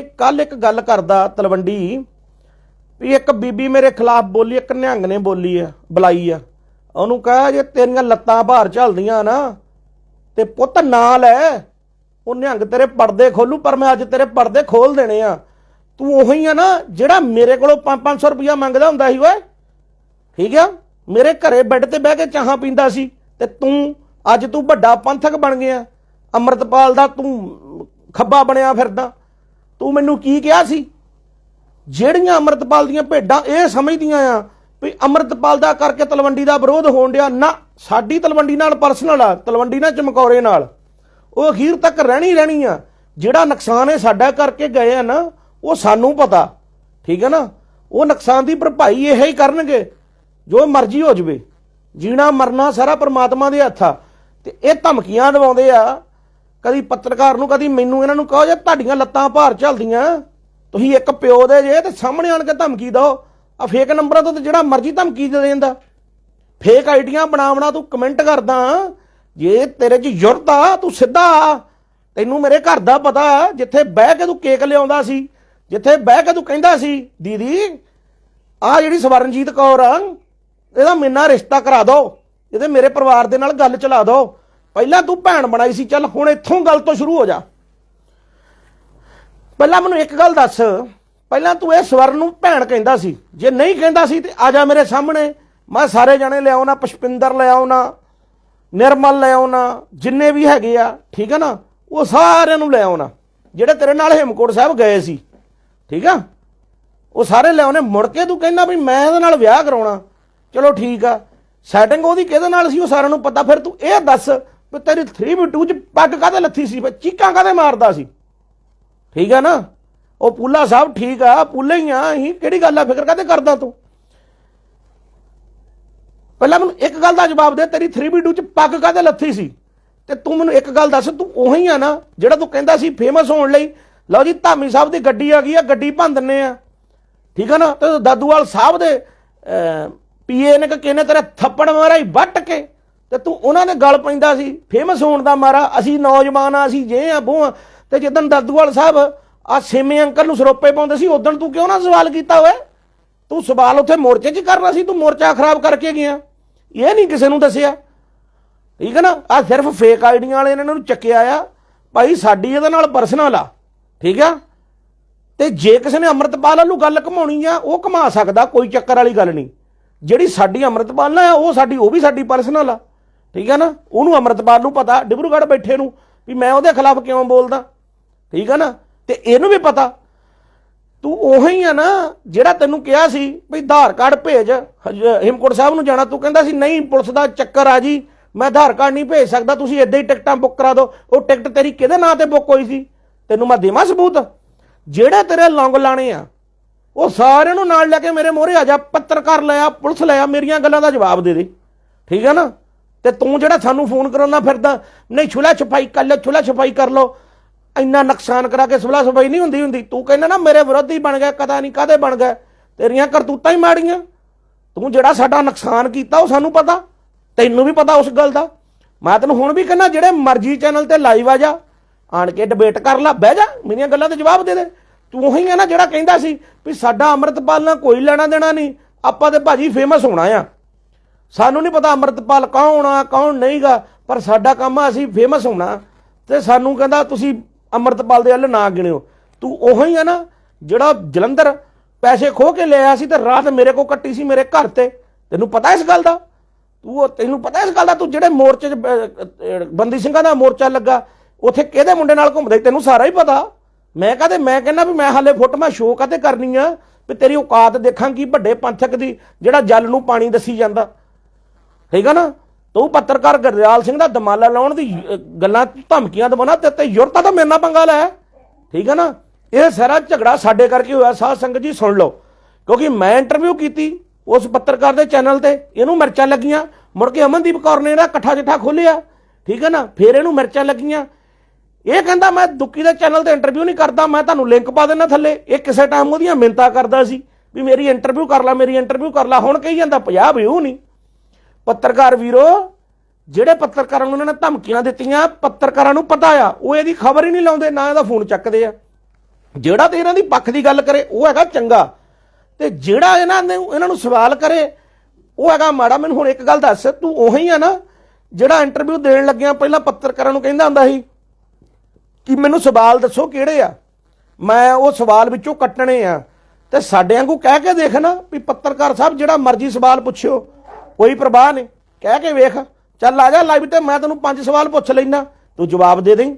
ਕੱਲ ਇੱਕ ਗੱਲ ਕਰਦਾ ਤਲਵੰਡੀ ਵੀ ਇੱਕ ਬੀਬੀ ਮੇਰੇ ਖਿਲਾਫ ਬੋਲੀ, ਇੱਕ ਨਿਹੰਗ ਨੇ ਬੋਲੀ ਆ, ਬੁਲਾਈ ਆ। ਉਹਨੂੰ ਕਹਾ, ਜੇ ਤੇਰੀਆਂ ਲੱਤਾਂ ਭਾਰ ਝਲਦੀਆਂ ਨਾ, ਤੇ ਪੁੱਤ ਨਾਲ ਲੈ। ਉਹ ਨਿਹੰਗ ਤੇਰੇ ਪਰਦੇ ਖੋਲੂ, ਪਰ ਮੈਂ ਅੱਜ ਤੇਰੇ ਪਰਦੇ ਖੋਲ ਦੇਣੇ ਆ। ਤੂੰ ਉਹੀ ਆ ਨਾ, ਜਿਹੜਾ ਮੇਰੇ ਕੋਲੋਂ 5-500 ਰੁਪਇਆ ਮੰਗਦਾ ਹੁੰਦਾ ਸੀ, ਓਏ। ਠੀਕ ਆ? ਮੇਰੇ ਘਰੇ ਬੈੱਡ ਤੇ ਬਹਿ ਕੇ ਚਾਹਾਂ ਪੀਂਦਾ ਸੀ, ਤੇ ਤੂੰ, ਅੱਜ ਤੂੰ ਵੱਡਾ ਪੰਥਕ ਬਣ ਗਿਆ। ਅੰਮ੍ਰਿਤਪਾਲ ਦਾ ਤੂੰ ਖੱਬਾ ਬਣਿਆ ਫਿਰਦਾ। ਤੂੰ ਮੈਨੂੰ ਕੀ ਕਿਹਾ ਸੀ? ਜਿਹੜੀਆਂ ਅੰਮ੍ਰਿਤਪਾਲ ਦੀਆਂ ਭੇਡਾਂ ਇਹ ਸਮਝਦੀਆਂ ਆ ਵੀ ਅੰਮ੍ਰਿਤਪਾਲ ਦਾ ਕਰਕੇ ਤਲਵੰਡੀ ਦਾ ਵਿਰੋਧ ਹੋਣ ਡਿਆ, ਨਾ ਸਾਡੀ ਤਲਵੰਡੀ ਨਾਲ, ਪਰਸਨਲ ਆ, ਤਲਵੰਡੀ ਨਾਲ, ਚਮਕੌਰੇ ਨਾਲ। ਉਹ ਅਖੀਰ ਤੱਕ ਰਹਿਣੀ ਰਹਿਣੀ ਆ। ਜਿਹੜਾ ਨੁਕਸਾਨ ਇਹ ਸਾਡਾ ਕਰਕੇ ਗਏ ਆ ਨਾ, ਉਹ ਸਾਨੂੰ ਪਤਾ। ਠੀਕ ਹੈ ਨਾ? ਉਹ ਨੁਕਸਾਨ ਦੀ ਭਰਪਾਈ ਇਹ ਹੀ ਕਰਨਗੇ। ਜੋ ਮਰਜ਼ੀ ਹੋ ਜਵੇ। ਜੀਣਾ ਮਰਨਾ ਸਾਰਾ ਪਰਮਾਤਮਾ ਦੇ ਹੱਥ। ਆ ਤੇ ਇਹ ਧਮਕੀਆਂ ਦਿਵਾਉਂਦੇ ਆ ਕਦੀ ਪੱਤਰਕਾਰ ਨੂੰ, ਕਦੀ ਮੈਨੂੰ ਇਹਨਾਂ ਨੂੰ ਕਹੋ ਜੇ ਤੁਹਾਡੀਆਂ ਲੱਤਾਂ ਭਾਰ ਝਲਦੀਆਂ ਤੁਸੀਂ ਇੱਕ ਪਿਓ ਦੇ ਜੇ ਤੇ ਸਾਹਮਣੇ ਆਣ ਕੇ ਧਮਕੀ ਦਿਓ। ਆ ਫੇਕ ਨੰਬਰਾਂ ਤੋਂ ਤੇ ਜਿਹੜਾ ਮਰਜ਼ੀ ਧਮਕੀ ਦੇ ਦਿੰਦਾ। ਫੇਕ ਆਈਡੀਆਂ ਬਣਾ ਬਣਾ ਤੂੰ ਕਮੈਂਟ ਕਰਦਾ। ਜੇ ਤੇਰੇ 'ਚ ਜੁਰਤ ਆ, ਤੂੰ ਸਿੱਧਾ ਆ। ਤੈਨੂੰ ਮੇਰੇ ਘਰ ਦਾ ਪਤਾ ਜਿੱਥੇ ਬਹਿ ਕੇ ਤੂੰ ਕੇਕ ਲਿਆਉਂਦਾ ਸੀ, ਜਿੱਥੇ ਬਹਿ ਕੇ ਤੂੰ ਕਹਿੰਦਾ ਸੀ, ਦੀਦੀ ਆ ਜਿਹੜੀ ਸਵਰਨਜੀਤ ਕੌਰ ਆ, ਇਹਦਾ ਮੇਨਾ ਰਿਸ਼ਤਾ ਕਰਾ ਦਿਓ। ਇਹਦੇ ਮੇਰੇ ਪਰਿਵਾਰ ਦੇ ਨਾਲ ਗੱਲ ਚਲਾ ਦਿਓ। ਪਹਿਲਾਂ ਤੂੰ ਭੈਣ ਬਣਾਈ ਸੀ, ਚੱਲ ਹੁਣ ਇੱਥੋਂ ਗੱਲ ਤੋਂ ਸ਼ੁਰੂ ਹੋ ਜਾ। ਪਹਿਲਾਂ ਮੈਨੂੰ ਇੱਕ ਗੱਲ ਦੱਸ, ਪਹਿਲਾਂ ਤੂੰ ਇਹ ਸਵਰਨ ਨੂੰ ਭੈਣ ਕਹਿੰਦਾ ਸੀ। ਜੇ ਨਹੀਂ ਕਹਿੰਦਾ ਸੀ ਤੇ ਆ ਜਾ ਮੇਰੇ ਸਾਹਮਣੇ। ਮੈਂ ਸਾਰੇ ਜਣੇ ਲਿਆਉਣਾ ਪੁਸ਼ਪਿੰਦਰ ਲਿਆਉਣਾ ਨਿਰਮਲ ਲਿਆਉਣਾ ਜਿੰਨੇ ਵੀ ਹੈਗੇ ਆ, ਠੀਕ ਹੈ ਨਾ? ਉਹ ਸਾਰਿਆਂ ਨੂੰ ਲਿਆਉਣਾ ਜਿਹੜੇ ਤੇਰੇ ਨਾਲ ਹੇਮਕੋਟ ਸਾਹਿਬ ਗਏ ਸੀ, ਠੀਕ ਆ? ਉਹ ਸਾਰੇ ਲਿਆਉਣੇ ਮੁੜ ਕੇ ਤੂੰ ਕਹਿੰਦਾ ਵੀ ਮੈਂ ਇਹਦੇ ਨਾਲ ਵਿਆਹ ਕਰਾਉਣਾ। ਚਲੋ ਠੀਕ ਆ। ਸੈਟਿੰਗ ਉਹਦੀ ਕਿਹਦੇ ਨਾਲ ਸੀ, ਉਹ ਸਾਰਿਆਂ ਨੂੰ ਪਤਾ। ਫਿਰ ਤੂੰ ਇਹ ਦੱਸ ਵੀ ਤੇਰੀ 3v2 ਚ ਪੱਗ ਕਾਹਦੇ ਲੱਥੀ ਸੀ? ਵੀ ਚੀਕਾਂ ਕਾਹਦੇ ਮਾਰਦਾ ਸੀ? ਠੀਕ ਆ ਨਾ? ਉਹ ਪੂਲਾ ਸਾਹਿਬ ਠੀਕ ਆ, ਪੂਲੇ ਹੀ ਆ, ਅਸੀਂ ਕਿਹੜੀ ਗੱਲ ਆ? ਫਿਕਰ ਕਾਹਦੇ ਕਰਦਾ ਤੂੰ? ਪਹਿਲਾਂ ਮੈਨੂੰ ਇੱਕ ਗੱਲ ਦਾ ਜਵਾਬ ਦੇ, ਤੇਰੀ 3v2 ਚ ਪੱਗ ਕਾਹਦੇ ਲੱਥੀ ਸੀ? ਤੇ ਤੂੰ ਮੈਨੂੰ ਇੱਕ ਗੱਲ ਦੱਸ, ਤੂੰ ਉਹੀ ਆ ਨਾ, ਜਿਹੜਾ ਤੂੰ ਕਹਿੰਦਾ ਸੀ ਫੇਮਸ ਹੋਣ ਲਈ? ਲਓ ਜੀ, ਧਾਮੀ ਸਾਹਿਬ ਦੀ ਗੱਡੀ ਆ ਗਈ ਆ, ਗੱਡੀ ਭੰਨ ਦਿੰਨੇ ਆ। ਠੀਕ ਆ ਨਾ? ਤੇ ਦਾਦੂਵਾਲ ਸਾਹਿਬ ਦੇ ਪੀਏ ਨੇ ਕਿਹਨੇ ਕਿਨੇ ਤੇਰੇ ਥੱਪੜ ਮਾਰਾ ਹੀ ਵੱਟ ਕੇ? ਤੇ ਤੂੰ ਉਹਨਾਂ ਦੇ ਗਲ ਪੈਂਦਾ ਸੀ ਫੇਮਸ ਹੋਣ ਦਾ ਮਾਰਾ, ਅਸੀਂ ਨੌਜਵਾਨ ਆ, ਅਸੀਂ ਜੇ ਆ ਬੋ ਆ ਤੇ ਜਦੋਂ ਦਾਦੂਵਾਲ ਸਾਹਿਬ ਆ ਸੇਮੇ ਅੰਕਲ ਨੂੰ ਸਰੋਪੇ ਪਾਉਂਦੇ ਸੀ ਉਦੋਂ ਤੂੰ ਕਿਉਂ ਨਾ ਸਵਾਲ ਕੀਤਾ ਓਏ? ਤੂੰ ਸਵਾਲ ਉੱਥੇ ਮੋਰਚੇ 'ਚ ਕਰਨਾ ਸੀ, ਤੂੰ ਮੋਰਚਾ ਖਰਾਬ ਕਰਕੇ ਗਿਆ। ਇਹ ਨਹੀਂ ਕਿਸੇ ਨੂੰ ਦੱਸਿਆ। ਠੀਕ ਹੈ ਨਾ? ਆ ਸਿਰਫ ਫੇਕ ਆਈਡੀਆਂ ਵਾਲੇ ਇਹਨਾਂ ਨੂੰ ਚੱਕਿਆ ਆ। ਭਾਈ ਸਾਡੀ ਇਹਦੇ ਨਾਲ ਪਰਸਨਲ ਆ। ਠੀਕ ਆ? ਤੇ ਜੇ ਕਿਸੇ ਨੇ ਅੰਮ੍ਰਿਤਪਾਲ ਵੱਲੋਂ ਗੱਲ ਘਮਾਉਣੀ ਆ, ਉਹ ਘਮਾ ਸਕਦਾ, ਕੋਈ ਚੱਕਰ ਵਾਲੀ ਗੱਲ ਨਹੀਂ। ਜਿਹੜੀ ਸਾਡੀ ਅੰਮ੍ਰਿਤਪਾਲ ਨਾਲ ਆ, ਉਹ ਸਾਡੀ, ਉਹ ਵੀ ਸਾਡੀ ਪਰਸਨਲ ਆ। ਠੀਕ ਹੈ ਨਾ? ਉਹਨੂੰ ਅੰਮ੍ਰਿਤਪਾਲ ਨੂੰ ਪਤਾ, ਡਿਬਰੂਗੜ੍ਹ ਬੈਠੇ ਨੂੰ, ਵੀ ਮੈਂ ਉਹਦੇ ਖਿਲਾਫ ਕਿਉਂ ਬੋਲਦਾ? ਠੀਕ ਹੈ ਨਾ? ਤੇ ਇਹਨੂੰ ਵੀ ਪਤਾ। ਤੂੰ ਉਹੀ ਆ ਨਾ, ਜਿਹੜਾ ਤੈਨੂੰ ਕਿਹਾ ਸੀ ਵੀ ਆਧਾਰ ਕਾਰਡ ਭੇਜ ਹਜ- ਹੇਮਕੋਟ ਸਾਹਿਬ ਨੂੰ ਜਾਣਾ, ਤੂੰ ਕਹਿੰਦਾ ਸੀ, ਨਹੀਂ, ਪੁਲਿਸ ਦਾ ਚੱਕਰ ਆ ਜੀ, ਮੈਂ ਆਧਾਰ ਕਾਰਡ ਨਹੀਂ ਭੇਜ ਸਕਦਾ, ਤੁਸੀਂ ਏਦਾਂ ਹੀ ਟਿਕਟਾਂ ਬੁੱਕ ਕਰਾ ਦਿਓ। ਉਹ ਟਿਕਟ ਤੇਰੀ ਕਿਹਦੇ ਨਾਂ ਤੇ ਬੁੱਕ ਹੋਈ ਸੀ? ਤੈਨੂੰ ਮੈਂ ਦੇਵਾਂ ਸਬੂਤ? ਜਿਹੜੇ ਤੇਰੇ ਲੌਂਗ ਲਾਣੇ ਆ, ਉਹ ਸਾਰਿਆਂ ਨੂੰ ਨਾਲ ਲੈ ਕੇ ਮੇਰੇ ਮੋਹਰੇ ਆ ਜਾ, ਪੱਤਰਕਾਰ ਲਿਆ ਪੁਲਿਸ ਲਿਆ ਮੇਰੀਆਂ ਗੱਲਾਂ ਦਾ ਜਵਾਬ ਦੇ ਦੇ। ਠੀਕ ਹੈ ਨਾ? ਤੇ ਤੂੰ ਜਿਹੜਾ ਸਾਨੂੰ ਫੋਨ ਕਰਾਉਂਦਾ ਫਿਰਦਾ, ਨਹੀਂ ਛੁਲਾ ਛਪਾਈ ਕਰ ਲੈ, ਛੁਲਾ ਛਪਾਈ ਕਰ ਲੋ ਇੰਨਾ ਨੁਕਸਾਨ ਕਰਾ ਕੇ ਸੁਲਾ ਸਫ਼ਾਈ ਨਹੀਂ ਹੁੰਦੀ ਹੁੰਦੀ। ਤੂੰ ਕਹਿੰਦਾ ਨਾ ਮੇਰੇ ਵਿਰੋਧੀ ਬਣ ਗਿਆ, ਕਦਾ ਨਹੀਂ ਕਾਦੇ ਬਣ ਗਿਆ? ਤੇਰੀਆਂ ਕਰਤੂਤਾਂ ਹੀ ਮਾੜੀਆਂ। ਤੂੰ ਜਿਹੜਾ ਸਾਡਾ ਨੁਕਸਾਨ ਕੀਤਾ, ਉਹ ਸਾਨੂੰ ਪਤਾ। ਤੈਨੂੰ ਵੀ ਪਤਾ ਉਸ ਗੱਲ ਦਾ। ਮੈਂ ਤੈਨੂੰ ਹੁਣ ਵੀ ਕਹਿੰਦਾ, ਜਿਹੜੇ ਮਰਜ਼ੀ ਚੈਨਲ ਤੇ ਲਾਈਵ ਆ ਜਾ, ਆਣ ਕੇ ਡਿਬੇਟ ਕਰ ਲੈ, ਬਹਿ ਜਾ, ਮੇਰੀਆਂ ਗੱਲਾਂ ਦੇ ਜਵਾਬ ਦੇ ਦੇ। ਤੂੰ ਉਹੀ ਹੈ ਨਾ ਜਿਹੜਾ ਕਹਿੰਦਾ ਸੀ ਵੀ ਸਾਡਾ ਅੰਮ੍ਰਿਤਪਾਲ ਨਾਲ ਕੋਈ ਲੈਣਾ ਦੇਣਾ ਨਹੀਂ, ਆਪਾਂ ਤੇ ਭਾਜੀ ਫੇਮਸ ਹੋਣਾ ਆ। ਸਾਨੂੰ ਨਹੀਂ ਪਤਾ ਅੰਮ੍ਰਿਤਪਾਲ ਕੌਣ ਆ, ਕੌਣ ਨਹੀਂਗਾ, ਪਰ ਸਾਡਾ ਕੰਮ ਆ, ਅਸੀਂ ਫੇਮਸ ਹੋਣਾ। ਤੇ ਸਾਨੂੰ ਕਹਿੰਦਾ ਤੁਸੀਂ ਅੰਮ੍ਰਿਤਪਾਲ ਦੇ ਵੱਲ ਨਾ ਗਿਣਿਓ। ਤੂੰ ਉਹੀ ਆ ਨਾ, ਜਿਹੜਾ ਜਲੰਧਰ ਪੈਸੇ ਖੋ ਕੇ ਲਿਆ ਸੀ ਤੇ ਰਾਤ ਮੇਰੇ ਕੋ ਕੱਟੀ ਸੀ ਮੇਰੇ ਘਰ ਤੇ। ਤੈਨੂੰ ਪਤਾ ਇਸ ਗੱਲ ਦਾ? ਤੂੰ ਉਹ- ਤੈਨੂੰ ਪਤਾ ਇਸ ਗੱਲ ਦਾ? ਤੂੰ ਜਿਹੜੇ ਮੋਰਚੇ 'ਚ ਬੰਦੀ ਸਿੰਘਾਂ ਦਾ ਮੋਰਚਾ ਲੱਗਾ, ਉੱਥੇ ਕਿਹਦੇ ਮੁੰਡੇ ਨਾਲ ਘੁੰਮਦੇ? ਤੈਨੂੰ ਸਾਰਾ ਹੀ ਪਤਾ। ਮੈਂ ਕਹਦੇ, ਮੈਂ ਕਹਿੰਦਾ ਵੀ ਮੈਂ ਹਾਲੇ ਫੋਟੋਆਂ ਸ਼ੋਅ ਕਾਤੇ ਕਰਨੀ ਆ, ਵੀ ਤੇਰੀ ਔਕਾਤ ਦੇਖਾਂ ਕੀ ਵੱਡੇ ਪੰਥਕ ਦੀ, ਜਿਹੜਾ ਜਲ ਨੂੰ ਪਾਣੀ ਦੱਸੀ ਜਾਂਦਾ। ਠੀਕ ਆ ਨਾ? ਤੂੰ ਪੱਤਰਕਾਰ ਗਰਦਿਆਲ ਸਿੰਘ ਦਾ ਦਮਾਲਾ ਲਾਉਣ ਦੀ ਗੱਲਾਂ ਧਮਕੀਆਂ ਦਵਾਉਣਾ ਤੇ ਤੇ ਯੁਰਤਾ ਤਾਂ ਮੇਰੇ ਨਾਲ ਪੰਗਾ ਲੈ। ਠੀਕ ਹੈ ਨਾ? ਇਹ ਸਾਰਾ ਝਗੜਾ ਸਾਡੇ ਕਰਕੇ ਹੋਇਆ, ਸਾਧ ਸੰਗਤ ਜੀ, ਸੁਣ ਲਓ। ਕਿਉਂਕਿ ਮੈਂ ਇੰਟਰਵਿਊ ਕੀਤੀ ਉਸ ਪੱਤਰਕਾਰ ਦੇ ਚੈਨਲ ਤੇ, ਇਹਨੂੰ ਮਿਰਚਾਂ ਲੱਗੀਆਂ। ਮੁੜ ਕੇ ਅਮਨਦੀਪ ਕੌਰ ਨੇ ਇਹਦਾ ਇਕੱਠਾ ਜਿੱਠਾ ਖੋਲਿਆ ਠੀਕ ਹੈ ਨਾ? ਫਿਰ ਇਹਨੂੰ ਮਿਰਚਾਂ ਲੱਗੀਆਂ। ਇਹ ਕਹਿੰਦਾ, ਮੈਂ ਦੁੱਕੀ ਦੇ ਚੈਨਲ ਤੇ ਇੰਟਰਵਿਊ ਨਹੀਂ ਕਰਦਾ, ਮੈਂ ਤੁਹਾਨੂੰ ਲਿੰਕ ਪਾ ਦੇਣਾ ਥੱਲੇ। ਇਹ ਕਿਸੇ ਟਾਈਮ ਉਹਦੀਆਂ ਮਿੰਤਾ ਕਰਦਾ ਸੀ ਵੀ ਮੇਰੀ ਇੰਟਰਵਿਊ ਕਰ ਲੈ, ਮੇਰੀ ਇੰਟਰਵਿਊ ਕਰ ਲੈ। ਹੁਣ ਕਹੀ ਜਾਂਦਾ 50 ਵਿਊ ਨਹੀਂ ਪੱਤਰਕਾਰ ਵੀਰੋ, ਜਿਹੜੇ ਪੱਤਰਕਾਰਾਂ ਨੂੰ ਉਹਨਾਂ ਨੇ ਧਮਕੀਆਂ ਦਿੱਤੀਆਂ, ਪੱਤਰਕਾਰਾਂ ਨੂੰ ਪਤਾ ਆ, ਉਹ ਇਹਦੀ ਖਬਰ ਹੀ ਨਹੀਂ ਲਾਉਂਦੇ, ਨਾ ਇਹਦਾ ਫੋਨ ਚੱਕਦੇ ਆ। ਜਿਹੜਾ ਤੇ ਇਹਨਾਂ ਦੀ ਪੱਖ ਦੀ ਗੱਲ ਕਰੇ, ਉਹ ਹੈਗਾ ਚੰਗਾ। ਤੇ ਜਿਹੜਾ ਇਹਨਾਂ ਨੇ, ਇਹਨਾਂ ਨੂੰ ਸਵਾਲ ਕਰੇ, ਉਹ ਹੈਗਾ, ਮਾੜਾ, ਮੈਨੂੰ ਹੁਣ ਇੱਕ ਗੱਲ ਦੱਸ, ਤੂੰ ਉਹੀ ਆ ਨਾ, ਜਿਹੜਾ ਇੰਟਰਵਿਊ ਦੇਣ ਲੱਗਿਆ, ਪਹਿਲਾਂ ਪੱਤਰਕਾਰਾਂ ਨੂੰ ਕਹਿੰਦਾ ਹੁੰਦਾ ਸੀ ਕਿ ਮੈਨੂੰ ਸਵਾਲ ਦੱਸੋ ਕਿਹੜੇ ਆ। ਮੈਂ ਉਹ ਸਵਾਲ ਵਿੱਚੋਂ ਕੱਟਣੇ ਆ। ਤੇ ਸਾਡੇ ਵਾਂਗੂ ਕਹਿ ਕੇ ਦੇਖ ਨਾ, ਵੀ ਪੱਤਰਕਾਰ ਸਾਹਿਬ, ਜਿਹੜਾ ਮਰਜ਼ੀ ਸਵਾਲ ਪੁੱਛਿਓ। ਕੋਈ ਪ੍ਰਵਾਹ ਨਹੀਂ। ਕਹਿ ਕੇ ਵੇਖ, ਚੱਲ ਆ ਜਾ ਲਾਈਵ ਤੇ, ਮੈਂ ਤੈਨੂੰ ਪੰਜ ਸਵਾਲ ਪੁੱਛ ਲੈਣਾ ਤੂੰ ਜਵਾਬ ਦੇ ਦੇਈਂ।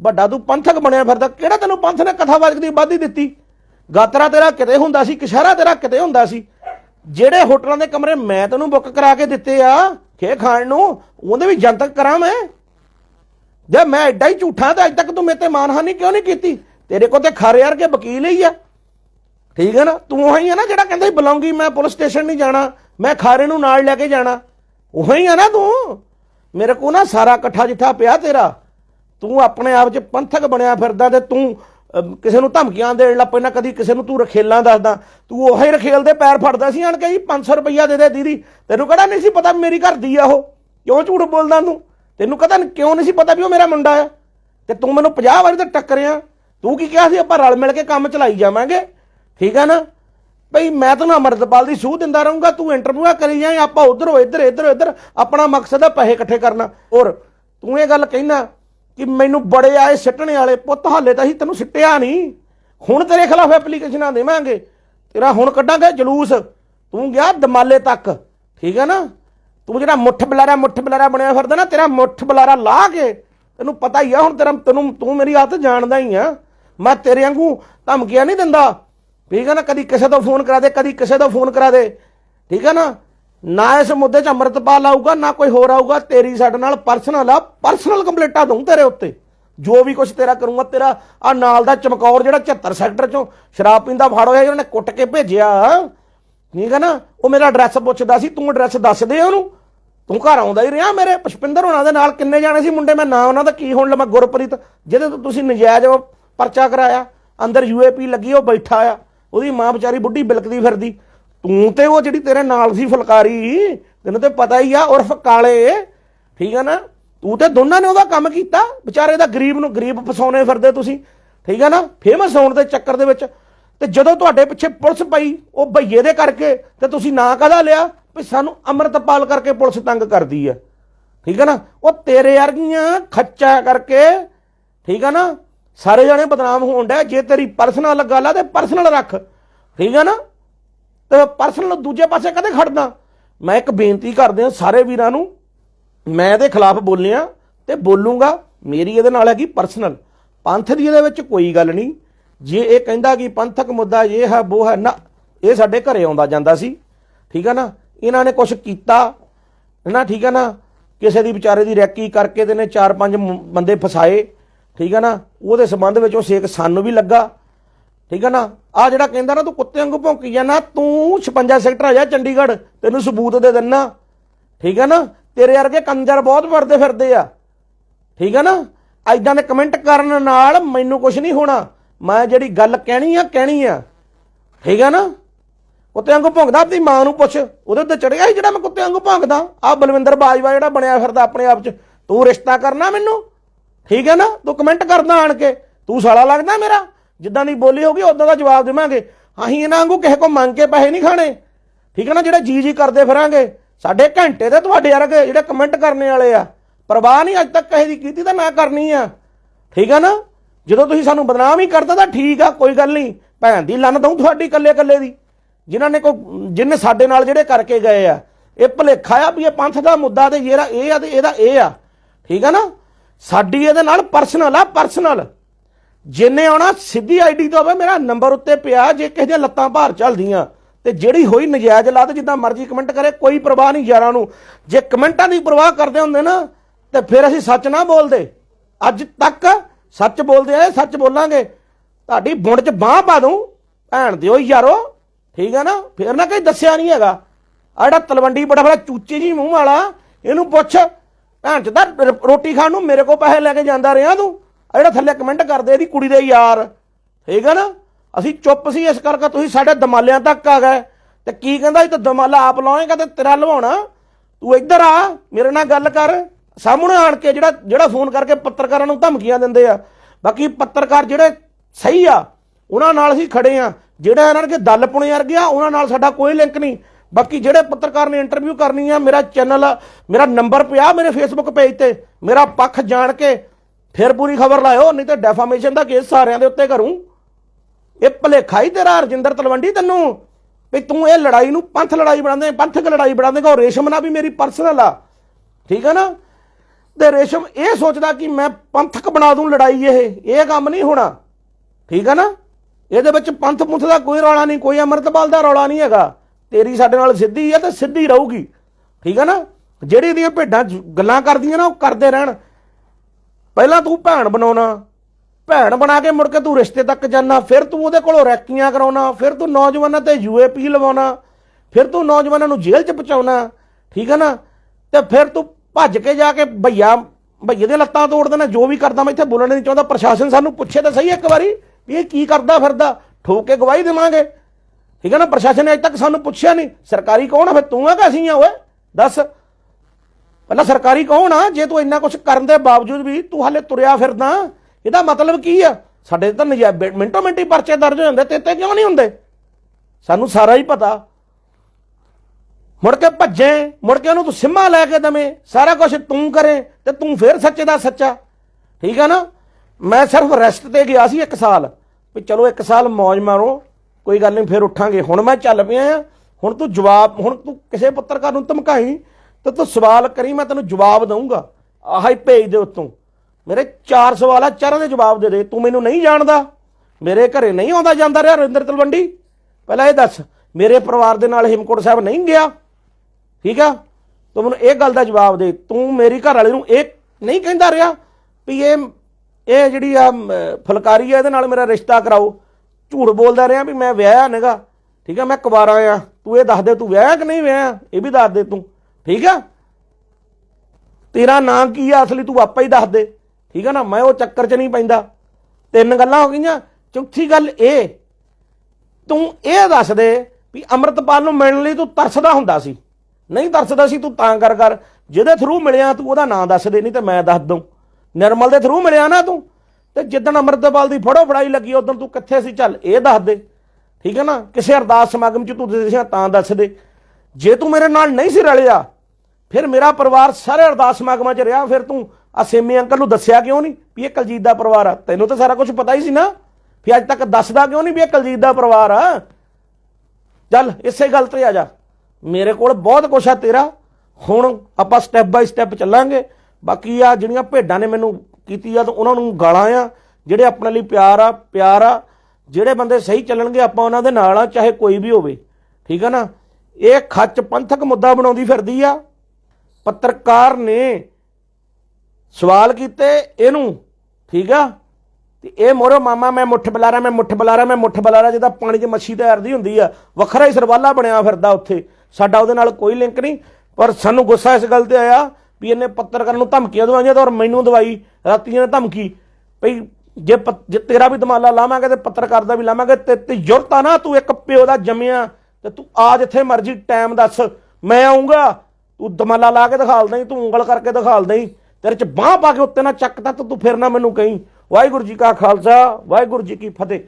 ਵੱਡਾ ਤੂੰ ਪੰਥਕ ਬਣਿਆ ਫਿਰਦਾ। ਕਿਹੜਾ ਤੈਨੂੰ ਪੰਥ ਨੇ ਕਥਾਵਾਚਕ ਦੀ ਆਬਾਦੀ ਦਿੱਤੀ? ਗਾਤਰਾ ਤੇਰਾ ਕਿਤੇ ਹੁੰਦਾ ਸੀ ਕਿਸ਼ਾਰਾ ਤੇਰਾ ਕਿਤੇ ਹੁੰਦਾ ਸੀ। ਜਿਹੜੇ ਹੋਟਲਾਂ ਦੇ ਕਮਰੇ ਮੈਂ ਤੈਨੂੰ ਬੁੱਕ ਕਰਾ ਕੇ ਦਿੱਤੇ ਆ, ਖੇ ਖਾਣ ਨੂੰ, ਉਹਦੇ ਵੀ ਜਨਤਕ ਕਰਾਂ ਮੈਂ। ਜੇ ਮੈਂ ਐਡਾ ਹੀ ਝੂਠਾ ਤਾਂ ਅੱਜ ਤੱਕ ਤੂੰ ਮੇਰੇ ਤੇ ਮਾਨਹਾਨੀ ਕਿਉਂ ਨਹੀਂ ਕੀਤੀ? ਤੇਰੇ ਕੋਲ ਤੇ ਖਾਰੇ ਵਰਗੇ ਵਕੀਲ ਹੀ ਆ। ਠੀਕ ਹੈ ਨਾ? ਤੂੰ ਉਹੀ ਆ ਨਾ ਜਿਹੜਾ ਕਹਿੰਦਾ ਸੀ, ਬੁਲਾਉਂਗੀ ਮੈਂ, ਪੁਲਿਸ ਸਟੇਸ਼ਨ ਨਹੀਂ ਜਾਣਾ। ਮੈਂ ਖਾਰੇ ਨੂੰ ਨਾਲ ਲੈ ਕੇ ਜਾਣਾ। ਉਹੀ ਆ ਨਾ ਤੂੰ? ਮੇਰੇ ਕੋ ਨਾ ਸਾਰਾ ਇਕੱਠਾ ਜਿੱਠਾ ਪਿਆ ਤੇਰਾ। ਤੂੰ ਆਪਣੇ ਆਪ 'ਚ ਪੰਥਕ ਬਣਿਆ ਫਿਰਦਾ ਤੇ ਤੂੰ ਕਿਸੇ ਨੂੰ ਧਮਕੀਆਂ ਦੇਣ ਲੱਗ ਪੈਣਾ ਕਦੀ ਕਿਸੇ ਨੂੰ ਤੂੰ ਰਖੇਲਾਂ ਦੱਸਦਾ। ਤੂੰ ਉਹੀ ਰਖੇਲ ਦੇ ਪੈਰ ਫੜਦਾ ਸੀ ਆਣ ਕੇ ਜੀ 500 ਰੁਪਈਆ ਦੇ ਦੇ ਦੀਦੀ। ਤੈਨੂੰ ਕਿਹੜਾ ਨਹੀਂ ਸੀ ਪਤਾ ਮੇਰੀ ਘਰ ਦੀ ਆ ਉਹ? ਕਿਉਂ ਝੂਠ ਬੋਲਦਾ ਤੂੰ? ਤੈਨੂੰ ਕਹਦਾ ਕਿਉਂ ਨਹੀਂ ਸੀ ਪਤਾ ਵੀ ਉਹ ਮੇਰਾ ਮੁੰਡਾ ਆ? ਤੇ ਤੂੰ ਮੈਨੂੰ 50 ਵਾਰੀ ਤਾਂ ਟੱਕਰਿਆ। ਤੂੰ ਕੀ ਕਿਹਾ ਸੀ, ਆਪਾਂ ਰਲ ਮਿਲ ਕੇ ਕੰਮ ਚਲਾਈ ਜਾਵਾਂਗੇ? ਠੀਕ ਆ ਨਾ? ਭਈ ਮੈਂ ਤੈਨੂੰ ਅਮਰਤਪਾਲ ਦੀ ਸੂਹ ਦਿੰਦਾ ਰਹੂੰਗਾ, ਤੂੰ ਇੰਟਰਵਿਊਆ ਕਰੀ ਜਾਏ ਆਪਾਂ ਉਧਰੋਂ ਇੱਧਰ ਇੱਧਰ ਇੱਧਰ, ਆਪਣਾ ਮਕਸਦ ਆ ਪੈਸੇ ਇਕੱਠੇ ਕਰਨਾ। ਔਰ ਤੂੰ ਇਹ ਗੱਲ ਕਹਿਣਾ ਕਿ ਮੈਨੂੰ ਬੜੇ ਆਏ ਸਿੱਟਣੇ ਵਾਲੇ ਪੁੱਤ, ਹਾਲੇ ਤਾਂ ਅਸੀਂ ਤੈਨੂੰ ਸਿੱਟਿਆ ਨਹੀਂ। ਹੁਣ ਤੇਰੇ ਖਿਲਾਫ ਐਪਲੀਕੇਸ਼ਨਾਂ ਦੇਵਾਂਗੇ। ਤੇਰਾ ਹੁਣ ਕੱਢਾਂਗੇ ਜਲੂਸ। ਤੂੰ ਗਿਆ ਦਮਾਲੇ ਤੱਕ। ਠੀਕ ਹੈ ਨਾ? ਤੂੰ ਜਿਹੜਾ ਮੁੱਠ ਬਲਾਰਾ ਮੁੱਠ ਬਲਾਰਾ ਬਣਿਆ ਫਿਰਦਾ ਨਾ, ਤੇਰਾ ਮੁੱਠ ਬਲਾਰਾ ਲਾ ਕੇ ਤੈਨੂੰ ਪਤਾ ਹੀ ਆ, ਹੁਣ ਤੇਰਾ ਤੈਨੂੰ ਤੂੰ ਮੇਰੀ ਆਦਤ ਜਾਣਦਾ ਹੀ ਆ। ਮੈਂ ਤੇਰੇ ਵਾਂਗੂ ਧਮਕੀਆਂ ਨਹੀਂ ਦਿੰਦਾ। ਠੀਕ ਹੈ ਨਾ, ਕਦੀ ਕਿਸੇ ਤੋਂ ਫੋਨ ਕਰਾ ਦੇ, ਕਦੀ ਕਿਸੇ ਤੋਂ ਫੋਨ ਕਰਾ ਦੇ। ਠੀਕ ਹੈ ਨਾ? ਨਾ ਇਸ ਮੁੱਦੇ 'ਚ ਅੰਮ੍ਰਿਤਪਾਲ ਆਊਗਾ, ਨਾ ਕੋਈ ਹੋਰ ਆਊਗਾ। ਤੇਰੀ ਸਾਡੇ ਨਾਲ ਪਰਸਨਲ ਆ ਪਰਸਨਲ ਕੰਪਲੇਂਟਾਂ ਦਊਂ ਤੇਰੇ ਉੱਤੇ। ਜੋ ਵੀ ਕੁਝ ਤੇਰਾ ਕਰੂੰਗਾ, ਤੇਰਾ ਆ ਨਾਲ ਦਾ ਚਮਕੌਰ ਜਿਹੜਾ 74 ਸੈਕਟਰ 'ਚੋਂ ਸ਼ਰਾਬ ਪੀਂਦਾ ਫੜ ਹੋਇਆ ਉਹਨੇ ਕੁੱਟ ਕੇ ਭੇਜਿਆ। ਠੀਕ ਹੈ ਨਾ? ਉਹ ਮੇਰਾ ਐਡਰੈਸ ਪੁੱਛਦਾ ਸੀ, ਤੂੰ ਐਡਰੈਸ ਦੱਸ ਦੇ ਉਹਨੂੰ। ਤੂੰ ਘਰ ਆਉਂਦਾ ਹੀ ਰਿਹਾ ਮੇਰੇ, ਪੁਸ਼ਪਿੰਦਰ ਹੋਣਾ ਦੇ ਨਾਲ ਕਿੰਨੇ ਜਾਣੇ ਸੀ ਮੁੰਡੇ? ਮੈਂ ਨਾਂ ਉਹਨਾਂ ਦਾ ਕੀ ਹੋਣ ਲਵਾਂ ਗੁਰਪ੍ਰੀਤ, ਜਿਹਦੇ ਤੋਂ ਤੁਸੀਂ ਨਜਾਇਜ਼ ਪਰਚਾ ਕਰਾਇਆ, ਅੰਦਰ ਯੂਏਪੀ ਲੱਗੀ, ਉਹ ਬੈਠਾ ਆ। ਉਹਦੀ ਮਾਂ ਵਿਚਾਰੀ ਬੁੱਢੀ ਬਿਲਕਦੀ ਫਿਰਦੀ। ਤੂੰ ਤੇ ਉਹ ਜਿਹੜੀ ਤੇਰੇ ਨਾਲ ਸੀ ਫੁਲਕਾਰੀ, ਤੈਨੂੰ ਤੇ ਪਤਾ ਹੀ ਆ ਉਰਫ ਕਾਲੇ। ਠੀਕ ਆ ਨਾ? ਤੂੰ ਤੇ ਦੋਨਾਂ ਨੇ ਉਹਦਾ ਕੰਮ ਕੀਤਾ। ਵਿਚਾਰੇ ਦਾ ਗਰੀਬ ਨੂੰ ਗਰੀਬ ਫਸਾਉਣੇ ਫਿਰਦੇ ਤੁਸੀਂ। ਠੀਕ ਆ ਨਾ? ਫੇਮਸ ਹੋਣ ਦੇ ਚੱਕਰ ਦੇ ਵਿੱਚ। ਤੇ ਜਦੋਂ ਤੁਹਾਡੇ ਪਿੱਛੇ ਪੁਲਿਸ ਪਈ, ਉਹ ਭਈਏ ਦੇ ਕਰਕੇ, ਤੇ ਤੁਸੀਂ ਨਾਂ ਕਹਦਾ ਲਿਆ? ਵੀ ਸਾਨੂੰ ਅੰਮ੍ਰਿਤਪਾਲ ਕਰਕੇ ਪੁਲਿਸ ਤੰਗ ਕਰਦੀ ਆ। ਠੀਕ ਹੈ ਨਾ? ਉਹ ਤੇਰੇ ਵਰਗੀਆਂ ਖੱਚਾ ਕਰਕੇ। ਠੀਕ ਹੈ ਨਾ? ਸਾਰੇ ਜਾਣੇ ਬਦਨਾਮ ਹੋਣ ਡਿਆ, ਜੇ ਤੇਰੀ ਪਰਸਨਲ ਗੱਲ ਆ ਤੇ ਪਰਸਨਲ ਰੱਖ, ਠੀਕ ਹੈ ਨਾ? ਤੇ ਪਰਸਨਲ ਦੂਜੇ ਪਾਸੇ ਕਦੇ ਖੜਦਾ ਮੈਂ ਇੱਕ ਬੇਨਤੀ ਕਰਦੇ ਹਾਂ ਸਾਰੇ ਵੀਰਾਂ ਨੂੰ, ਮੈਂ ਇਹਦੇ ਖਿਲਾਫ ਬੋਲਿਆ ਤੇ ਬੋਲੂੰਗਾ, ਮੇਰੀ ਇਹਦੇ ਨਾਲ ਹੈਗੀ ਪਰਸਨਲ ਪੰਥ ਦੀ ਇਹਦੇ ਵਿੱਚ ਕੋਈ ਗੱਲ ਨਹੀਂ। ਜੇ ਇਹ ਕਹਿੰਦਾ ਕਿ ਪੰਥਕ ਮੁੱਦਾ ਇਹ ਹੈ, ਉਹ ਹੈ, ਨਾ, ਇਹ ਸਾਡੇ ਘਰੇ ਆਉਂਦਾ ਜਾਂਦਾ ਸੀ, ਠੀਕ ਹੈ ਨਾ? ਇਹਨਾਂ ਨੇ ਕੁਝ ਕੀਤਾ ਨਾ ਠੀਕ ਹੈ ਨਾ? ਕਿਸੇ ਦੀ ਵਿਚਾਰੇ ਦੀ ਰੈਕੀ ਕਰਕੇ ਤੇ ਨੇ ਚਾਰ ਪੰਜ ਬੰਦੇ ਫਸਾਏ। ਠੀਕ ਹੈ ਨਾ? ਉਹਦੇ ਸੰਬੰਧ ਵਿੱਚ ਉਹ ਸੇਕ ਸਾਨੂੰ ਵੀ ਲੱਗਾ। ਠੀਕ ਹੈ ਨਾ? ਆ ਜਿਹੜਾ ਕਹਿੰਦਾ ਨਾ ਤੂੰ ਕੁੱਤੇ ਵਾਂਗੂ ਭੌਂਕੀ ਜਾਣਾ ਤੂੰ 56 ਸੈਕਟਰ ਆ ਜਾ ਚੰਡੀਗੜ੍ਹ, ਤੈਨੂੰ ਸਬੂਤ ਦੇ ਦਿੰਨਾ। ਠੀਕ ਹੈ ਨਾ? ਤੇਰੇ ਵਰਗੇ ਕੰਜਰ ਬਹੁਤ ਵਰਦੇ ਫਿਰਦੇ ਆ। ਠੀਕ ਹੈ ਨਾ? ਐਦਾਂ ਦੇ ਕਮੈਂਟ ਕਰਨ ਨਾਲ ਮੈਨੂੰ ਕੁਝ ਨਹੀਂ ਹੋਣਾ। ਮੈਂ ਜਿਹੜੀ ਗੱਲ ਕਹਿਣੀ ਆ ਕਹਿਣੀ ਆ। ਠੀਕ ਹੈ ਨਾ? ਕੁੱਤੇ ਵਾਂਗੂ ਭੌਂਕਦਾ, ਆਪਣੀ ਮਾਂ ਨੂੰ ਪੁੱਛ। ਉਹਦੇ ਉੱਤੇ ਚੜਿਆ ਸੀ ਜਿਹੜਾ ਮੈਂ ਕੁੱਤੇ ਵਾਂਗੂ ਭੌਂਕਦਾ? ਆ ਬਲਵਿੰਦਰ ਬਾਜਵਾ ਜਿਹੜਾ ਬਣਿਆ ਫਿਰਦਾ ਆਪਣੇ ਆਪ 'ਚ। ਤੂੰ ਰਿਸ਼ਤਾ ਕਰਨਾ ਮੈਨੂੰ? ਠੀਕ ਹੈ ਨਾ? ਤੂੰ ਕਮੈਂਟ ਕਰਦਾ ਆਣ ਕੇ। ਤੂੰ ਸਾਲਾ ਲੱਗਦਾ ਮੇਰਾ? ਜਿੱਦਾਂ ਦੀ ਬੋਲੀ ਹੋਗੀ ਉਦਾਂ ਦਾ ਜਵਾਬ ਦੇਵਾਂਗੇ। ਅਸੀਂ ਇਹਨਾਂ ਵਾਂਗੂ ਕਿਸੇ ਕੋ ਮੰਗ ਕੇ ਪੈਸੇ ਨਹੀਂ ਖਾਣੇ। ਠੀਕ ਹੈ ਨਾ? ਜਿਹੜੇ ਜੀ ਜੀ ਕਰਦੇ ਫਿਰਾਂਗੇ। ਸਾਡੇ ਘੰਟੇ ਤੇ ਤੁਹਾਡੇ ਵਰਗੇ ਜਿਹੜੇ ਕਮੈਂਟ ਕਰਨੇ ਵਾਲੇ ਆ। ਪਰਵਾਹ ਨਹੀਂ, ਅੱਜ ਤੱਕ ਕਿਸੇ ਦੀ ਕੀਤੀ ਤਾਂ ਮੈਂ ਕਰਨੀ ਆ। ਠੀਕ ਹੈ ਨਾ? ਜਦੋਂ ਤੁਸੀਂ ਸਾਨੂੰ ਬਦਨਾਮ ਹੀ ਕਰਤਾ ਤਾਂ ਠੀਕ ਆ, ਕੋਈ ਗੱਲ ਨਹੀਂ। ਭੈਣ ਦੀ ਲੰਨ ਦਊਂ ਤੁਹਾਡੀ ਕੱਲੇ ਕੱਲੇ ਦੀ। ਜਿਨ੍ਹਾਂ ਨੇ ਕੋਈ ਜਿੰਨੇ ਸਾਡੇ ਨਾਲ ਜਿਹੜੇ ਕਰਕੇ ਗਏ ਆ। ਇਹ ਭਲੇਖਾ ਆ ਵੀ ਇਹ ਪੰਥ ਦਾ ਮੁੱਦਾ ਤੇ ਜਿਹੜਾ ਇਹ ਆ ਤੇ ਇਹਦਾ ਇਹ ਆ। ਠੀਕ ਆ ਨਾ? ਸਾਡੀ ਇਹਦੇ ਨਾਲ ਪਰਸਨਲ ਆ ਪਰਸਨਲ ਜਿੰਨੇ ਆਉਣਾ, ਸਿੱਧੀ ਆਈਡੀ ਤੋਂ ਆਵੇ ਮੇਰਾ ਨੰਬਰ ਉੱਤੇ ਪਿਆ, ਜੇ ਕਿਸੇ ਦੀਆਂ ਲੱਤਾਂ ਭਾਰ ਚੱਲਦੀਆਂ, ਤੇ ਜਿਹੜੀ ਹੋਈ ਨਜਾਇਜ਼ ਲਾਤ ਜਿੱਦਾਂ ਮਰਜ਼ੀ ਕਮੈਂਟ ਕਰੇ, ਕੋਈ ਪਰਵਾਹ ਨਹੀਂ ਯਾਰਾਂ ਨੂੰ। ਜੇ ਕਮੈਂਟਾਂ ਦੀ ਪਰਵਾਹ ਕਰਦੇ ਹੁੰਦੇ ਨਾ, ਤੇ ਫਿਰ ਅਸੀਂ ਸੱਚ ਨਾ ਬੋਲਦੇ। ਅੱਜ ਤੱਕ ਸੱਚ ਬੋਲਦੇ ਆਏ, ਸੱਚ ਬੋਲਾਂਗੇ। ਤੁਹਾਡੀ ਬੁੰਡ 'ਚ ਬਾਹ ਪਾ ਦੂੰ, ਭੈਣ ਦਿਓ ਯਾਰੋ। ਠੀਕ ਹੈ ਨਾ? ਫਿਰ ਨਾ ਕਈ ਦੱਸਿਆ ਨਹੀਂ ਹੈਗਾ। ਆ ਜਿਹੜਾ ਤਲਵੰਡੀ ਬੜਾ ਬੜਾ ਚੂਚੇ ਜੀ ਮੂੰਹ ਵਾਲਾ, ਇਹਨੂੰ ਪੁੱਛ। ਭੈਣ ਚ ਤਾਂ ਰੋਟੀ ਖਾਣ ਨੂੰ ਮੇਰੇ ਕੋਲ ਪੈਸੇ ਲੈ ਕੇ ਜਾਂਦਾ ਰਿਹਾ ਤੂੰ। ਆ ਜਿਹੜਾ ਥੱਲੇ ਕਮੈਂਟ ਕਰਦੇ, ਇਹਦੀ ਕੁੜੀ ਦੇ ਯਾਰ। ਠੀਕ ਹੈ ਨਾ? ਅਸੀਂ ਚੁੱਪ ਸੀ, ਇਸ ਕਰਕੇ ਤੁਸੀਂ ਸਾਡੇ ਦਮਾਲਿਆਂ ਤੱਕ ਆ ਗਏ। ਤੇ ਕੀ ਕਹਿੰਦਾ ਇਹ ਤਾਂ ਦਮਾਲਾ ਆਪ ਲਾਏਗਾ ਤੇ ਤੇਰਾ ਲਵਾਉਣਾ? ਤੂੰ ਇੱਧਰ ਆ, ਮੇਰੇ ਨਾਲ ਗੱਲ ਕਰ। ਸਾਹਮਣੇ ਆਣ ਕੇ ਜਿਹੜਾ ਜਿਹੜਾ ਫੋਨ ਕਰਕੇ ਪੱਤਰਕਾਰਾਂ ਨੂੰ ਧਮਕੀਆਂ ਦਿੰਦੇ ਆ। ਬਾਕੀ ਪੱਤਰਕਾਰ ਜਿਹੜੇ ਸਹੀ ਆ, ਉਹਨਾਂ ਨਾਲ ਅਸੀਂ ਖੜੇ ਆ। ਜਿਹੜਾ ਇਹਨਾਂ ਨੇ ਦਲ ਪੁਣੇ ਵਰਗੇ ਆ, ਉਹਨਾਂ ਨਾਲ ਸਾਡਾ ਕੋਈ ਲਿੰਕ ਨਹੀਂ। ਬਾਕੀ ਜਿਹੜੇ ਪੱਤਰਕਾਰ ਨੇ ਇੰਟਰਵਿਊ ਕਰਨੀ ਆ, ਮੇਰਾ ਚੈਨਲ ਮੇਰਾ ਨੰਬਰ ਪਿਆ ਮੇਰੇ ਫੇਸਬੁੱਕ ਪੇਜ ਤੇ, ਮੇਰਾ ਪੱਖ ਜਾਣ ਕੇ ਫਿਰ ਪੂਰੀ ਖਬਰ ਲਾਇਓ, ਨਹੀਂ ਤੇ ਡੈਫਾਮੇਸ਼ਨ ਦਾ ਕੇਸ ਸਾਰਿਆਂ ਦੇ ਉੱਤੇ ਕਰੂੰ। ਇਹ ਭਲੇਖਾ ਹੀ ਤੇਰਾ ਰਜਿੰਦਰ ਤਲਵੰਡੀ ਤੈਨੂੰ, ਵੀ ਤੂੰ ਇਹ ਲੜਾਈ ਨੂੰ ਪੰਥ ਲੜਾਈ ਬਣਾਉਂਦੇ, ਪੰਥਕ ਲੜਾਈ ਬਣਾਉਂਦੇ ਉਹ ਰੇਸ਼ਮ ਨਾਲ ਵੀ ਮੇਰੀ ਪਰਸਨਲ ਆ। ਠੀਕ ਹੈ ਨਾ? ਤੇ ਰੇਸ਼ਮ ਇਹ ਸੋਚਦਾ ਕਿ ਮੈਂ ਪੰਥਕ ਬਣਾ ਦੂੰ ਲੜਾਈ ਇਹ ਇਹ ਕੰਮ ਨਹੀਂ ਹੋਣਾ। ਠੀਕ ਹੈ ਨਾ? ਇਹਦੇ ਵਿੱਚ ਪੰਥ ਪੁੰਥ ਦਾ ਕੋਈ ਰੌਲਾ ਨਹੀਂ, ਕੋਈ ਅੰਮ੍ਰਿਤਪਾਲ ਦਾ ਰੌਲਾ ਨਹੀਂ ਹੈਗਾ। ਤੇਰੀ ਸਾਡੇ ਨਾਲ ਸਿੱਧੀ ਆ ਤੇ ਸਿੱਧੀ ਰਹੂਗੀ। ਠੀਕ ਹੈ ਨਾ? ਜਿਹੜੀ ਇਹਦੀਆਂ ਭੇਡਾਂ ਜ- ਗੱਲਾਂ ਕਰਦੀਆਂ ਨਾ, ਉਹ ਕਰਦੇ ਰਹਿਣ। ਪਹਿਲਾਂ ਤੂੰ ਭੈਣ ਬਣਾਉਣਾ। ਭੈਣ ਬਣਾ ਕੇ ਮੁੜ ਕੇ ਤੂੰ ਰਿਸ਼ਤੇ ਤੱਕ ਜਾਣਾ ਫਿਰ ਤੂੰ ਉਹਦੇ ਕੋਲੋਂ ਰੈਕੀਆਂ ਕਰਾਉਣਾ। ਫਿਰ ਤੂੰ ਨੌਜਵਾਨਾਂ ਤੇ ਯੂਏਪੀ ਲਵਾਉਣਾ। ਫਿਰ ਤੂੰ ਨੌਜਵਾਨਾਂ ਨੂੰ ਜੇਲ੍ਹ 'ਚ ਪਹੁੰਚਾਉਣਾ। ਠੀਕ ਹੈ ਨਾ? ਤੇ ਫਿਰ ਤੂੰ ਭੱਜ ਕੇ ਜਾ ਕੇ ਭਈਆ, ਭਈਏ ਦੇ ਲੱਤਾਂ ਤੋੜ ਦੇਣਾ। ਜੋ ਵੀ ਕਰਦਾ ਮੈਂ ਇੱਥੇ ਬੋਲਣ ਨਹੀਂ ਚਾਹੁੰਦਾ। ਪ੍ਰਸ਼ਾਸਨ ਸਾਨੂੰ ਪੁੱਛੇ ਤਾਂ ਸਹੀ ਇੱਕ ਵਾਰੀ ਵੀ ਇਹ ਕੀ ਕਰਦਾ ਫਿਰਦਾ। ਠੋਕ ਕੇ ਗਵਾਹੀ ਦੇਵਾਂਗੇ। ਠੀਕ ਹੈ ਨਾ? ਪ੍ਰਸ਼ਾਸਨ ਨੇ ਅਜੇ ਤੱਕ ਸਾਨੂੰ ਪੁੱਛਿਆ ਨਹੀਂ। ਸਰਕਾਰੀ ਕੌਣ ਆ? ਫਿਰ ਤੂੰ ਆ ਕਿ ਅਸੀਂ ਆ ਓਏ? ਦੱਸ। ਪਹਿਲਾਂ ਸਰਕਾਰੀ ਕੌਣ ਆ? ਜੇ ਤੂੰ ਇੰਨਾ ਕੁਝ ਕਰਨ ਦੇ ਬਾਵਜੂਦ ਵੀ ਤੂੰ ਹਾਲੇ ਤੁਰਿਆ ਫਿਰਦਾ, ਇਹਦਾ ਮਤਲਬ ਕੀ ਆ? ਸਾਡੇ ਤਾਂ ਨਜਾਇਜ਼ ਮਿੰਟੋ ਮਿੰਟੀ ਪਰਚੇ ਦਰਜ ਹੋ ਜਾਂਦੇ, ਤੇ ਤੇ ਕਿਉਂ ਨਹੀਂ ਹੁੰਦੇ? ਸਾਨੂੰ ਸਾਰਾ ਹੀ ਪਤਾ। ਮੁੜ ਕੇ ਭੱਜੇ, ਮੁੜ ਕੇ ਉਹਨੂੰ ਤੂੰ ਸਿੰਮਾ ਲੈ ਕੇ ਦਵੇਂ। ਸਾਰਾ ਕੁਝ ਤੂੰ ਕਰੇ ਤੇ ਤੂੰ ਫੇਰ ਸੱਚੇ ਦਾ ਸੱਚਾ। ਠੀਕ ਆ ਨਾ? ਮੈਂ ਸਿਰਫ ਰੈਸਟ ਤੇ ਗਿਆ ਸੀ ਇੱਕ ਸਾਲ। ਵੀ ਚਲੋ ਇੱਕ ਸਾਲ ਮौज ਮਾਰੋ। ਕੋਈ ਗੱਲ ਨਹੀਂ ਫਿਰ ਉੱਠਾਂਗੇ। ਹੁਣ ਮੈਂ ਚੱਲ ਪਿਆ ਆ ਹੁਣ ਤੂੰ ਜਵਾਬ ਹੁਣ ਤੂੰ ਕਿਸੇ ਪੱਤਰਕਾਰ ਨੂੰ ਧਮਕਾਈ ਤੇ ਤੂੰ ਸਵਾਲ ਕਰੀ ਮੈਂ ਤੈਨੂੰ ਜਵਾਬ ਦਊਂਗਾ। ਆਹ ਹੀ ਭੇਜ ਦੇ ਉੱਤੋਂ। ਮੇਰੇ ਚਾਰ ਸਵਾਲ ਆ ਚਾਰਾਂ ਦੇ ਜਵਾਬ ਦੇ ਦੇ। ਤੂੰ ਮੈਨੂੰ ਨਹੀਂ ਜਾਣਦਾ? ਮੇਰੇ ਘਰੇ ਨਹੀਂ ਆਉਂਦਾ ਜਾਂਦਾ ਰਿਹਾ ਰਵਿੰਦਰ ਤਲਵੰਡੀ? ਪਹਿਲਾਂ ਇਹ ਦੱਸ ਮੇਰੇ ਪਰਿਵਾਰ ਦੇ ਨਾਲ ਹਿਮਕੋਟ ਸਾਹਿਬ ਨਹੀਂ ਗਿਆ? ਠੀਕ ਆ? ਤੂੰ ਮੈਨੂੰ ਇਹ ਗੱਲ ਦਾ ਜਵਾਬ ਦੇ। ਤੂੰ ਮੇਰੀ ਘਰ ਵਾਲੇ ਨੂੰ ਇਹ ਨਹੀਂ ਕਹਿੰਦਾ ਰਿਹਾ ਵੀ ਇਹ ਇਹ ਜਿਹੜੀ ਆ ਮ, ਫੁਲਕਾਰੀ ਆ ਇਹਦੇ ਨਾਲ ਮੇਰਾ ਰਿਸ਼ਤਾ ਕਰਾਓ। ਝੂਠ ਬੋਲਦਾ ਰਿਹਾ ਵੀ ਮੈਂ ਵਿਆਹਿਆ ਨਹੀਂਗਾ ਠੀਕ ਆ, ਮੈਂ ਕੁਵਾਰਾ ਆ। ਤੂੰ ਇਹ ਦੱਸ ਦੇ, ਤੂੰ ਵਿਆਹਿਆ ਕਿ ਨਹੀਂ ਵਿਆਹਿਆ? ਇਹ ਵੀ ਦੱਸ ਦੇ ਤੂੰ। ਠੀਕ ਆ? ਤੇਰਾ ਨਾਂ ਕੀ ਆ? ਅਸਲੀ ਤੂੰ ਆਪੇ ਹੀ ਦੱਸ ਦੇ। ਠੀਕ ਹੈ ਨਾ? ਮੈਂ ਉਹ ਚੱਕਰ 'ਚ ਨਹੀਂ ਪੈਂਦਾ। ਤਿੰਨ ਗੱਲਾਂ ਹੋ ਗਈਆਂ। ਚੌਥੀ ਗੱਲ ਇਹ, ਤੂੰ ਇਹ ਦੱਸ ਦੇ ਵੀ ਅੰਮ੍ਰਿਤਪਾਲ ਨੂੰ ਮਿਲਣ ਲਈ ਤੂੰ ਤਰਸਦਾ ਹੁੰਦਾ ਸੀ। ਨਹੀਂ ਤਰਸਦਾ ਸੀ ਤੂੰ ਤਾਂ ਕਰ ਕਰ। ਜਿਹਦੇ ਥਰੂ ਮਿਲਿਆ ਤੂੰ ਉਹਦਾ ਨਾਂ ਦੱਸ ਦੇ, ਨਹੀਂ ਤੇ ਮੈਂ ਦੱਸ ਦਊਂ। ਨਿਰਮਲ ਦੇ ਥਰੂ ਮਿਲਿਆ ਨਾ ਤੂੰ? ਤੇ ਜਿੱਦਣ ਅੰਮ੍ਰਿਤਪਾਲ ਦੀ ਫੜੋ ਫੜਾਈ ਲੱਗੀ, ਉਦੋਂ ਤੂੰ ਕਿੱਥੇ ਸੀ? ਚੱਲ, ਇਹ ਦੱਸ ਦੇ। ਠੀਕ ਹੈ ਨਾ? ਕਿਸੇ ਅਰਦਾਸ ਸਮਾਗਮ 'ਚ ਤੂੰ ਦੱਸਿਆ ਤਾਂ ਦੱਸ ਦੇ। ਜੇ ਤੂੰ ਮੇਰੇ ਨਾਲ ਨਹੀਂ ਸੀ ਰਲਿਆ, ਫਿਰ ਮੇਰਾ ਪਰਿਵਾਰ ਸਾਰੇ ਅਰਦਾਸ ਸਮਾਗਮਾਂ 'ਚ ਰਿਹਾ, ਫਿਰ ਤੂੰ ਆ ਸੇਮੀ ਅੰਕਲ ਨੂੰ ਦੱਸਿਆ ਕਿਉਂ ਨਹੀਂ ਵੀ ਇਹ ਕਲਜੀਤ ਦਾ ਪਰਿਵਾਰ ਆ? ਤੈਨੂੰ ਤਾਂ ਸਾਰਾ ਕੁਝ ਪਤਾ ਹੀ ਸੀ ਨਾ। ਫਿਰ ਅੱਜ ਤੱਕ ਦੱਸਦਾ ਕਿਉਂ ਨਹੀਂ ਵੀ ਇਹ ਕਲਜੀਤ ਦਾ ਪਰਿਵਾਰ ਆ? ਚੱਲ, ਇਸੇ ਗੱਲ ਤੇ ਆ ਜਾ। ਮੇਰੇ ਕੋਲ ਬਹੁਤ ਕੁਛ ਆ ਤੇਰਾ। ਹੁਣ ਆਪਾਂ ਸਟੈਪ ਬਾਈ ਸਟੈਪ ਚੱਲਾਂਗੇ। ਬਾਕੀ ਆ ਜਿਹੜੀਆਂ ਭੇਡਾਂ ਨੇ ਮੈਨੂੰ ਕੀਤੀ ਆ ਤਾਂ ਉਹਨਾਂ ਨੂੰ ਗਾਲਾਂ ਆ, ਜਿਹੜੇ ਆਪਣੇ ਲਈ ਪਿਆਰ ਆ ਪਿਆਰ ਆ, ਜਿਹੜੇ ਬੰਦੇ ਸਹੀ ਚੱਲਣਗੇ ਆਪਾਂ ਉਹਨਾਂ ਦੇ ਨਾਲ ਆ, ਚਾਹੇ ਕੋਈ ਵੀ ਹੋਵੇ। ਠੀਕ ਆ ਨਾ? ਇਹ ਖੱਚ ਪੰਥਕ ਮੁੱਦਾ ਬਣਾਉਂਦੀ ਫਿਰਦੀ ਆ। ਪੱਤਰਕਾਰ ਨੇ ਸਵਾਲ ਕੀਤੇ ਇਹਨੂੰ। ਠੀਕ ਆ? ਤੇ ਇਹ ਮੋਰੋ, ਮਾਮਾ ਮੈਂ ਮੁੱਠ ਬਲਾਰਾ, ਮੈਂ ਮੁੱਠ ਬਲਾਰਾ, ਮੈਂ ਮੁੱਠ ਬਲਾਰਾ, ਜਿਹਦਾ ਪਾਣੀ 'ਚ ਮੱਛੀ ਤੈਰਦੀ ਹੁੰਦੀ ਆ। ਵੱਖਰਾ ਹੀ ਸਰਵਾਲਾ ਬਣਿਆ ਫਿਰਦਾ ਉੱਥੇ। ਸਾਡਾ ਉਹਦੇ ਨਾਲ ਕੋਈ ਲਿੰਕ ਨਹੀਂ। ਪਰ ਸਾਨੂੰ ਗੁੱਸਾ ਇਸ ਗੱਲ ਤੇ ਆਇਆ ਵੀ ਇਹਨੇ ਪੱਤਰਕਾਰ ਨੂੰ ਧਮਕੀਆਂ ਦਵਾਈਆਂ ਤੇ ਔਰ ਮੈਨੂੰ ਦਵਾਈ, ਰਾਤੀਆਂ ਨੇ ਧਮਕੀ। ਭਈ ਜੇ ਪ- ਜੇ ਤੇਰਾ ਵੀ ਦਮਾਲਾ ਲਾਵਾਂਗੇ ਤੇ ਪੱਤਰਕਾਰ ਦਾ ਵੀ ਲਾਵਾਂਗੇ, ਤੇ ਤੇ ਜ਼ਰੂਰਤ ਆ ਨਾ, ਤੂੰ ਇੱਕ ਪਿਓ ਦਾ ਜੰਮਿਆ, ਤੇ ਤੂੰ ਆ ਜਿੱਥੇ ਮਰਜ਼ੀ ਟਾਈਮ ਦੱਸ। ਮੈਂ ਆਉਂਗਾ ਤੂੰ ਦਮਾਲਾ ਲਾ ਕੇ ਦਿਖਾਲ ਦੇਈਂ, ਤੂੰ ਉਂਗਲ ਕਰਕੇ ਦਿਖਾਲ ਦੇਈਂ। ਤੇਰੇ ਚ ਬਾਹ ਪਾ ਕੇ ਉੱਤੇ ਨਾ ਚੱਕ ਤਾ ਤੂੰ ਫਿਰ ਨਾ ਮੈਨੂੰ ਕਹੀਂ। ਵਾਹਿਗੁਰੂ ਜੀ ਕਾ ਖਾਲਸਾ, ਵਾਹਿਗੁਰੂ ਜੀ ਕੀ ਫਤਿਹ।